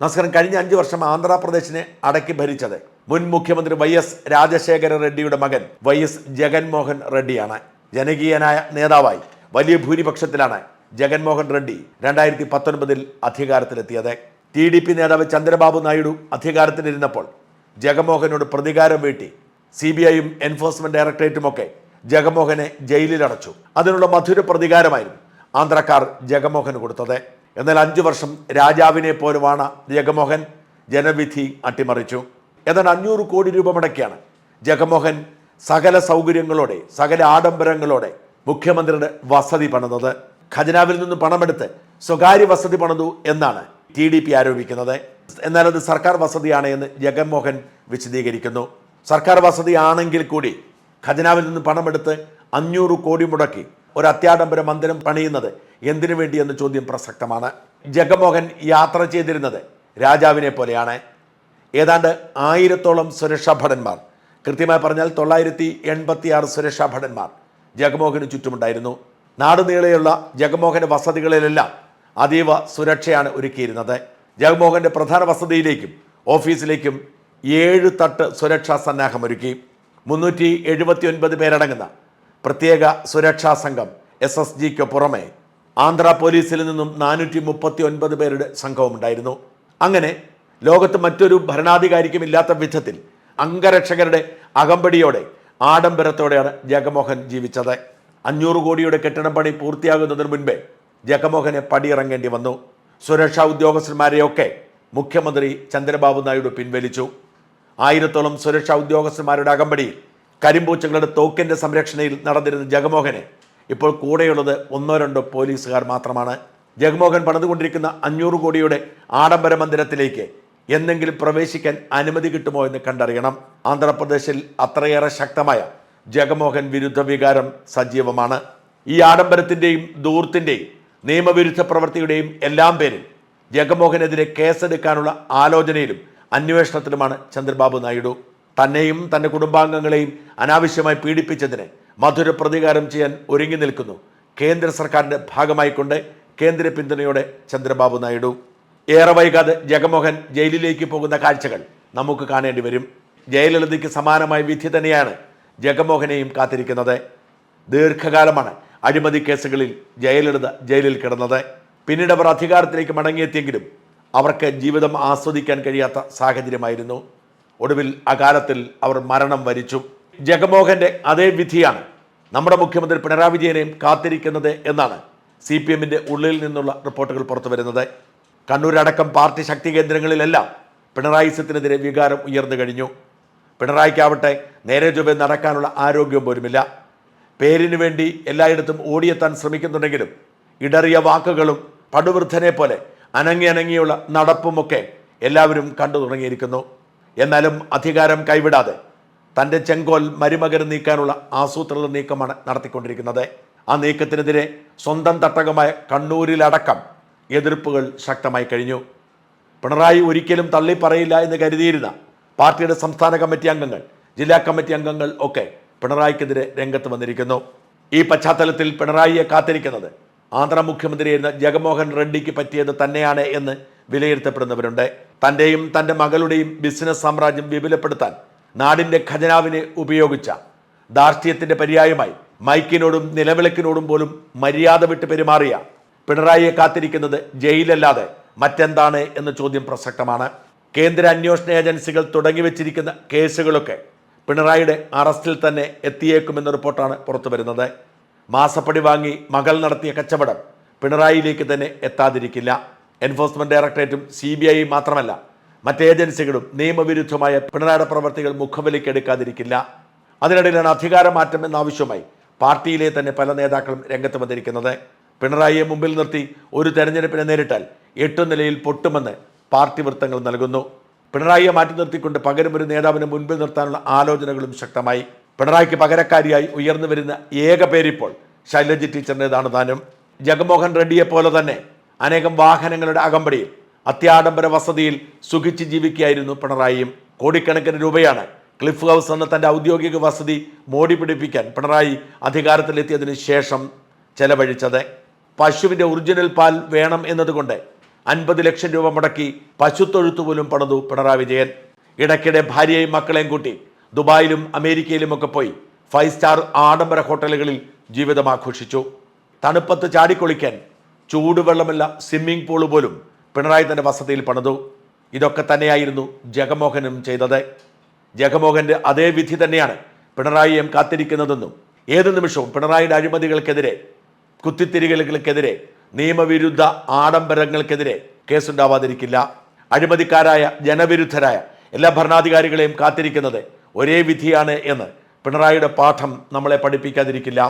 നമസ്കാരം. കഴിഞ്ഞ അഞ്ച് വർഷം ആന്ധ്രാപ്രദേശിനെ അടക്കി ഭരിച്ചത് മുൻ മുഖ്യമന്ത്രി വൈ എസ് രാജശേഖര റെഡ്ഡിയുടെ മകൻ വൈ എസ് ജഗൻമോഹൻ റെഡ്ഡിയാണ്. ജനകീയനായ നേതാവായി. വലിയ ഭൂരിപക്ഷത്തിലാണ് ജഗൻമോഹൻ റെഡ്ഡി രണ്ടായിരത്തി പത്തൊൻപതിൽ അധികാരത്തിലെത്തിയത്. ടി ഡി പി നേതാവ് ചന്ദ്രബാബു നായിഡു അധികാരത്തിലിരുന്നപ്പോൾ ജഗൻമോഹനോട് പ്രതികാരം വീട്ടി സി ബി ഐയും എൻഫോഴ്സ്മെന്റ് ഡയറക്ടറേറ്റുമൊക്കെ ജഗൻമോഹനെ ജയിലിലടച്ചു. അതിനുള്ള മധുര പ്രതികാരമായിരുന്നു ആന്ധ്രക്കാർ ജഗൻമോഹന് കൊടുത്തത്. എന്നാൽ അഞ്ചു വർഷം രാജാവിനെ പോലുമാണ് ജഗമോഹൻ ജനവിധി അട്ടിമറിച്ചു. എന്നാൽ അഞ്ഞൂറ് കോടി രൂപ മുടക്കിയാണ് ജഗമോഹൻ സകല സൗകര്യങ്ങളോടെ സകല ആഡംബരങ്ങളോടെ മുഖ്യമന്ത്രിയുടെ വസതി പണിതത്. ഖജനാവിൽ നിന്ന് പണമെടുത്ത് സ്വകാര്യ വസതി പണിതു എന്നാണ് ടി ഡി പി ആരോപിക്കുന്നത്. എന്നാൽ അത് സർക്കാർ വസതിയാണ് എന്ന് ജഗൻമോഹൻ വിശദീകരിക്കുന്നു. സർക്കാർ വസതിയാണെങ്കിൽ കൂടി ഖജനാവിൽ നിന്ന് പണമെടുത്ത് അഞ്ഞൂറ് കോടി മുടക്കി ഒരു അത്യാഡംബര മന്ദിരം പണിയുന്നത് എന്തിനു വേണ്ടി എന്ന ചോദ്യം പ്രസക്തമാണ്. ജഗമോഹൻ യാത്ര ചെയ്തിരുന്നത് രാജാവിനെ പോലെയാണ്. ഏതാണ്ട് ആയിരത്തോളം സുരക്ഷാ ഭടന്മാർ. കൃത്യമായി പറഞ്ഞാൽ തൊള്ളായിരത്തി എൺപത്തി ആറ് സുരക്ഷാ ഭടന്മാർ ജഗമോഹന് ചുറ്റുമുണ്ടായിരുന്നു. നാടുനീളെയുള്ള ജഗമോഹന്റെ വസതികളിലെല്ലാം അതീവ സുരക്ഷയാണ് ഒരുക്കിയിരുന്നത്. ജഗമോഹന്റെ പ്രധാന വസതിയിലേക്കും ഓഫീസിലേക്കും ഏഴ് തട്ട് സുരക്ഷാ സന്നാഹമൊരുക്കി. മുന്നൂറ്റി എഴുപത്തി ഒൻപത് പേരടങ്ങുന്ന പ്രത്യേക സുരക്ഷാ സംഘം എസ് എസ് ജിക്ക് പുറമെ ആന്ധ്ര പോലീസിൽ നിന്നും നാനൂറ്റി മുപ്പത്തി ഒൻപത് പേരുടെ സംഘവുമുണ്ടായിരുന്നു. അങ്ങനെ ലോകത്ത് മറ്റൊരു ഭരണാധികാരിക്കും ഇല്ലാത്ത വിധത്തിൽ അംഗരക്ഷകരുടെ അകമ്പടിയോടെ ആഡംബരത്തോടെയാണ് ജഗമോഹൻ ജീവിച്ചത്. അഞ്ഞൂറ് കോടിയുടെ കെട്ടിടം പണി പൂർത്തിയാകുന്നതിന് മുൻപേ ജഗമോഹനെ പടിയിറങ്ങേണ്ടി വന്നു. സുരക്ഷാ ഉദ്യോഗസ്ഥന്മാരെയൊക്കെ മുഖ്യമന്ത്രി ചന്ദ്രബാബു നായിഡു പിൻവലിച്ചു. ആയിരത്തോളം സുരക്ഷാ ഉദ്യോഗസ്ഥന്മാരുടെ അകമ്പടിയിൽ കരിമ്പൂച്ചകളുടെ തോക്കിന്റെ സംരക്ഷണയിൽ നടന്നിരുന്ന ജഗമോഹനെ ഇപ്പോൾ കൂടെയുള്ളത് ഒന്നോ രണ്ടോ പോലീസുകാർ മാത്രമാണ്. ജഗമോഹൻ പണിതുകൊണ്ടിരിക്കുന്ന അഞ്ഞൂറ് കോടിയുടെ ആഡംബര മന്ദിരത്തിലേക്ക് എന്തെങ്കിലും പ്രവേശിക്കാൻ അനുമതി കിട്ടുമോ എന്ന് കണ്ടറിയണം. ആന്ധ്രാപ്രദേശിൽ അത്രയേറെ ശക്തമായ ജഗമോഹൻ വിരുദ്ധ വികാരം സജീവമാണ്. ഈ ആഡംബരത്തിന്റെയും ദൂർത്തിന്റെയും നിയമവിരുദ്ധ പ്രവൃത്തിയുടെയും എല്ലാം പേരിൽ ജഗമോഹനെതിരെ കേസെടുക്കാനുള്ള ആലോചനയിലും അന്വേഷണത്തിലുമാണ് ചന്ദ്രബാബു നായിഡു. തന്നെയും തന്റെ കുടുംബാംഗങ്ങളെയും അനാവശ്യമായി പീഡിപ്പിച്ചതിന് മധുര പ്രതികാരം ചെയ്യാൻ ഒരുങ്ങി നിൽക്കുന്നു. കേന്ദ്ര സർക്കാരിന്റെ ഭാഗമായിക്കൊണ്ട് കേന്ദ്ര പിന്തുണയോടെ ചന്ദ്രബാബു നായിഡു. ഏറെ വൈകാതെ ജഗമോഹൻ ജയിലിലേക്ക് പോകുന്ന കാഴ്ചകൾ നമുക്ക് കാണേണ്ടി വരും. ജയലളിതയ്ക്ക് സമാനമായ വിധി തന്നെയാണ് ജഗമോഹനെയും കാത്തിരിക്കുന്നത്. ദീർഘകാലമാണ് അഴിമതി കേസുകളിൽ ജയലളിത ജയിലിൽ കിടന്നത്. പിന്നീട് അവർ അധികാരത്തിലേക്ക് മടങ്ങിയെത്തിയെങ്കിലും അവർക്ക് ജീവിതം ആസ്വദിക്കാൻ കഴിയാത്ത സാഹചര്യമായിരുന്നു. ഒടുവിൽ അകാലത്തിൽ അവർ മരണം വരിച്ചു. ജഗമോഹന്റെ അതേ വിധിയാണ് നമ്മുടെ മുഖ്യമന്ത്രി പിണറായി വിജയനെയും കാത്തിരിക്കുന്നത് എന്നാണ് സി പി എമ്മിന്റെ ഉള്ളിൽ നിന്നുള്ള റിപ്പോർട്ടുകൾ പുറത്തു വരുന്നത്. കണ്ണൂരടക്കം പാർട്ടി ശക്തി കേന്ദ്രങ്ങളിലെല്ലാം പിണറായി സത്തിനെതിരെ വികാരം ഉയർന്നു കഴിഞ്ഞു. പിണറായിക്കാവട്ടെ നേരെ ചൊവ്വെ നടക്കാനുള്ള ആരോഗ്യം പോലുമില്ല. പേരിനു വേണ്ടി എല്ലായിടത്തും ഓടിയെത്താൻ ശ്രമിക്കുന്നുണ്ടെങ്കിലും ഇടറിയ വാക്കുകളും പടുവൃദ്ധനെ പോലെ അനങ്ങി അനങ്ങിയുള്ള നടപ്പുമൊക്കെ എല്ലാവരും കണ്ടു തുടങ്ങിയിരിക്കുന്നു. എന്നാലും അധികാരം കൈവിടാതെ തന്റെ ചെങ്കോൽ മരുമകന് നീക്കാനുള്ള ആസൂത്രണ നീക്കമാണ് നടത്തിക്കൊണ്ടിരിക്കുന്നത്. ആ നീക്കത്തിനെതിരെ സ്വന്തം തട്ടകമായ കണ്ണൂരിലടക്കം എതിർപ്പുകൾ ശക്തമായി കഴിഞ്ഞു. പിണറായി ഒരിക്കലും തള്ളി പറയില്ല എന്ന് കരുതിയിരുന്ന പാർട്ടിയുടെ സംസ്ഥാന കമ്മിറ്റി അംഗങ്ങൾ ജില്ലാ കമ്മിറ്റി അംഗങ്ങൾ ഒക്കെ പിണറായിക്കെതിരെ രംഗത്ത് വന്നിരിക്കുന്നു. ഈ പശ്ചാത്തലത്തിൽ പിണറായിയെ കാത്തിരിക്കുന്നത് ആന്ധ്ര മുഖ്യമന്ത്രിയായിരുന്ന ജഗൻമോഹൻ റെഡ്ഡിക്ക് പറ്റിയത് തന്നെയാണ് എന്ന് വിലയിരുത്തപ്പെടുന്നവരുണ്ട്. തന്റെയും തന്റെ മകളുടെയും ബിസിനസ് സാമ്രാജ്യം വിപുലപ്പെടുത്താൻ നാടിന്റെ ഖജനാവിനെ ഉപയോഗിച്ച ധാർഷ്ട്യത്തിന്റെ പര്യായമായി മൈക്കിനോടും നിലവിളക്കിനോടും പോലും മര്യാദ വിട്ട് പെരുമാറിയ പിണറായിയെ കാത്തിരിക്കുന്നത് ജയിലല്ലാതെ മറ്റെന്താണ് എന്ന ചോദ്യം പ്രസക്തമാണ്. കേന്ദ്ര അന്വേഷണ ഏജൻസികൾ തുടങ്ങി വെച്ചിരിക്കുന്ന കേസുകളൊക്കെ പിണറായിയുടെ അറസ്റ്റിൽ തന്നെ എത്തിയേക്കുമെന്ന റിപ്പോർട്ടാണ് പുറത്തു വരുന്നത്. മാസപ്പടി വാങ്ങി മകൾ നടത്തിയ കച്ചവടം പിണറായിയിലേക്ക് തന്നെ എത്താതിരിക്കില്ല. എൻഫോഴ്സ്മെന്റ് ഡയറക്ടറേറ്റും സി ബി ഐ മാത്രമല്ല മറ്റ് ഏജൻസികളും നിയമവിരുദ്ധമായ പിണറായിയുടെ പ്രവർത്തികൾ മുഖവിലേക്ക് എടുക്കാതിരിക്കില്ല. അതിനിടയിലാണ് അധികാരമാറ്റം എന്ന ആവശ്യമായി പാർട്ടിയിലെ തന്നെ പല നേതാക്കളും രംഗത്ത് വന്നിരിക്കുന്നത്. പിണറായിയെ മുമ്പിൽ നിർത്തി ഒരു തെരഞ്ഞെടുപ്പിനെ നേരിട്ടാൽ എട്ടു നിലയിൽ പൊട്ടുമെന്ന് പാർട്ടി വൃത്തങ്ങൾ നൽകുന്നു. പിണറായിയെ മാറ്റി നിർത്തിക്കൊണ്ട് പകരം ഒരു നേതാവിനെ മുൻപിൽ നിർത്താനുള്ള ആലോചനകളും ശക്തമായി. പിണറായിക്ക് പകരക്കാരിയായി ഉയർന്നു വരുന്ന ഏക പേരിപ്പോൾ ശൈലജി ടീച്ചറിന്റെതാണ് താനും ജഗൻമോഹൻ റെഡ്ഡിയെ പോലെ തന്നെ അനേകം വാഹനങ്ങളുടെ അകമ്പടിയിൽ അത്യാഡംബര വസതിയിൽ സുഖിച്ച് ജീവിക്കുകയായിരുന്നു പിണറായിയും. കോടിക്കണക്കിന് രൂപയാണ് ക്ലിഫ് ഹൗസ് എന്ന തന്റെ ഔദ്യോഗിക വസതി മോടി പിടിപ്പിക്കാൻ പിണറായി അധികാരത്തിലെത്തിയതിന് ശേഷം ചെലവഴിച്ചത്. പശുവിന്റെ ഒറിജിനൽ പാൽ വേണം എന്നതുകൊണ്ട് അൻപത് ലക്ഷം രൂപ മുടക്കി പശുത്തൊഴുത്ത് പോലും പിണറായി വിജയൻ. ഇടയ്ക്കിടെ ഭാര്യയും മക്കളെയും കൂട്ടി ദുബായിലും അമേരിക്കയിലും ഒക്കെ പോയി ഫൈവ് സ്റ്റാർ ആഡംബര ഹോട്ടലുകളിൽ ജീവിതം ആഘോഷിച്ചു. തണുപ്പത്ത് ചാടിക്കൊളിക്കാൻ ചൂടുവെള്ളമല്ല സ്വിമ്മിംഗ് പൂൾ പോലും പിണറായി തന്റെ വസതിയിൽ പണിതു. ഇതൊക്കെ തന്നെയായിരുന്നു ജഗമോഹനും ചെയ്തത്. ജഗമോഹന്റെ അതേ വിധി തന്നെയാണ് പിണറായി പിണറായിയും കാത്തിരിക്കുന്നതെന്നും ഏത് നിമിഷവും പിണറായിയുടെ അഴിമതികൾക്കെതിരെ കുത്തിത്തിരികലുകൾക്കെതിരെ നിയമവിരുദ്ധ ആഡംബരങ്ങൾക്കെതിരെ കേസുണ്ടാവാതിരിക്കില്ല. അഴിമതിക്കാരായ ജനവിരുദ്ധരായ എല്ലാ ഭരണാധികാരികളെയും കാത്തിരിക്കുന്നത് ഒരേ വിധിയാണ് എന്ന് പിണറായിയുടെ പാഠം നമ്മളെ പഠിപ്പിക്കാതിരിക്കില്ല.